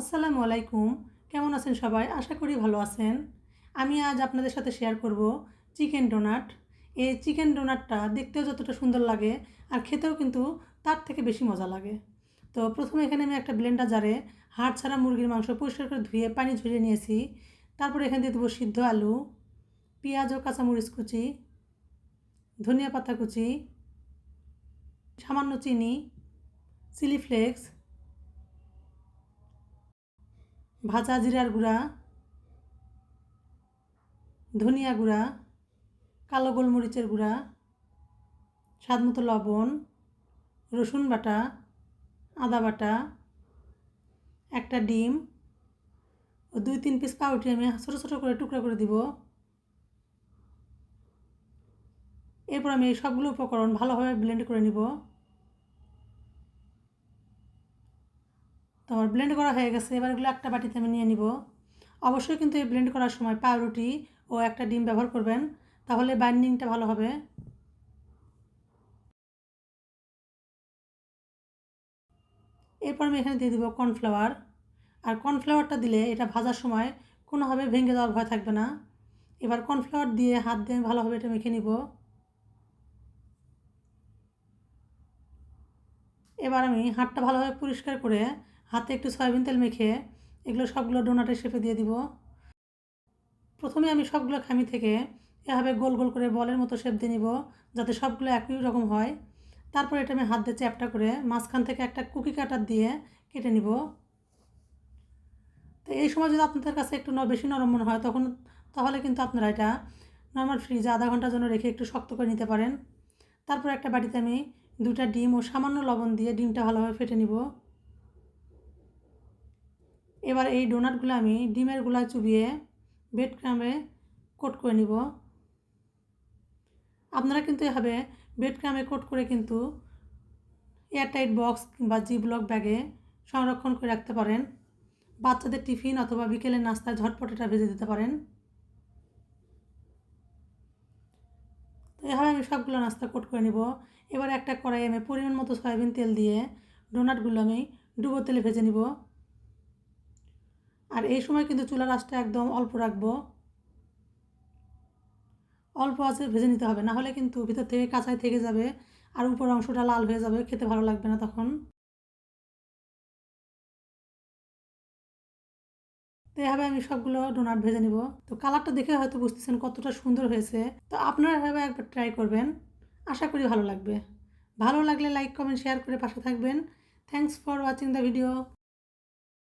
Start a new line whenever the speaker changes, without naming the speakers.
আসসালামু আলাইকুম। কেমন আছেন সবাই? আশা করি ভালো আছেন। আমি আজ আপনাদের সাথে শেয়ার করব চিকেন ডোনাট এই চিকেন ডোনাটটা দেখতেও যতটা সুন্দর লাগে আর খেতেও কিন্তু তার থেকে বেশি মজা লাগে। তো প্রথমে এখানে আমি একটা ব্লেন্ডার জারে হাড় ছাড়া মুরগির মাংস পরিষ্কার করে ধুয়ে পানি ঝরিয়ে নিয়েছি। তারপর এখানে দিয়ে দেবো সিদ্ধ আলু, পেঁয়াজ ও কাঁচামরিচ কুচি, ধনিয়া পাতা কুচি, সামান্য চিনি চিলি ফ্লেক্স ভাজা জিরার গুঁড়া, ধনিয়া গুঁড়া, কালো গোলমরিচের গুঁড়া, স্বাদ মতো লবণ, রসুন বাটা, আদা বাটা, একটা ডিম ও দুই তিন পিস পাউরুটি আমি ছোটো ছোটো করে টুকরা করে দিব। এরপর আমি এই সবগুলো উপকরণ ভালোভাবে ব্লেন্ড করে নিব। তো আমার ব্লেন্ড করা হয়ে গেছে, এবার এগুলো একটা বাটিতে আমি নিয়ে নিব। অবশ্যই কিন্তু এই ব্লেন্ড করার সময় পাউরুটি ও একটা ডিম ব্যবহার করবেন, তাহলে বাইন্ডিংটা ভালো হবে। এরপর আমি এখানে দিয়ে দিব কর্নফ্লাওয়ার আর কর্নফ্লাওয়ারটা দিলে এটা ভাজার সময় কোনোভাবে ভেঙে যাওয়ার ভয় থাকবে না। এবার কর্নফ্লাওয়ার দিয়ে হাত দিয়ে ভালোভাবে এটা মেখে নিব। এবার আমি হাতটা ভালোভাবে পরিষ্কার করে হাতে একটু সয়াবিন তেল মেখে এগুলো সবগুলো ডোনাটের শেপে দিয়ে দিব। প্রথমে আমি সবগুলো খামি থেকে এভাবে গোল গোল করে বলের মতো শেপ দিয়ে নিব, যাতে সবগুলো একই রকম হয়। তারপর এটা আমি হাত দিয়ে চ্যাপটা করে মাঝখান থেকে একটা কুকি কাটার দিয়ে কেটে নিব। তো এই সময় যদি আপনাদের কাছে একটু বেশি নরম মনে হয়, তখন তাহলে কিন্তু আপনারা এটা নর্মাল ফ্রিজে আধা ঘণ্টার জন্য রেখে একটু শক্ত করে নিতে পারেন। তারপর একটা বাটিতে আমি দুটা ডিম ও সামান্য লবণ দিয়ে ডিমটা ভালোভাবে ফেটে নিব। এবার এই ডোনাটগুলো আমি ডিমেরগুলা চুবিয়ে বেড ক্রামে কোট করে নিব। আপনারা কিন্তু এভাবে বেড ক্রামে কোট করে কিন্তু এয়ারটাইট বক্স কিংবা জি ব্লক ব্যাগে সংরক্ষণ করে রাখতে পারেন। বাচ্চাদের টিফিন অথবা বিকেলের নাস্তায় ঝটপট এটা ভেজে দিতে পারেন। তো এভাবে আমি সবগুলো নাস্তা কোট করে নিব। এবার একটা কড়াই আমি পরিমাণ মতো সয়াবিন তেল দিয়ে ডোনাটগুলো আমি ডুবো তেলে ভেজে নিব। আর এই সময় কিন্তু চুলার আঁচটা একদম অল্প রাখব। অল্প আছে ভেজে নিতে হবে, না হলে কিন্তু ভিতর থেকে কাঁচাই থেকে যাবে আর উপর অংশটা লাল হয়ে যাবে, খেতে ভালো লাগবে না তখন। তো এভাবে আমি সবগুলো ডোনাট ভেজে নিব। তো কালারটা দেখে হয়তো বুঝতেছেন কতটা সুন্দর হয়েছে। তো আপনারা এভাবে একবার ট্রাই করবেন, আশা করি ভালো লাগবে। ভালো লাগলে লাইক, কমেন্ট, শেয়ার করে পাশে থাকবেন। Thanks for watching the video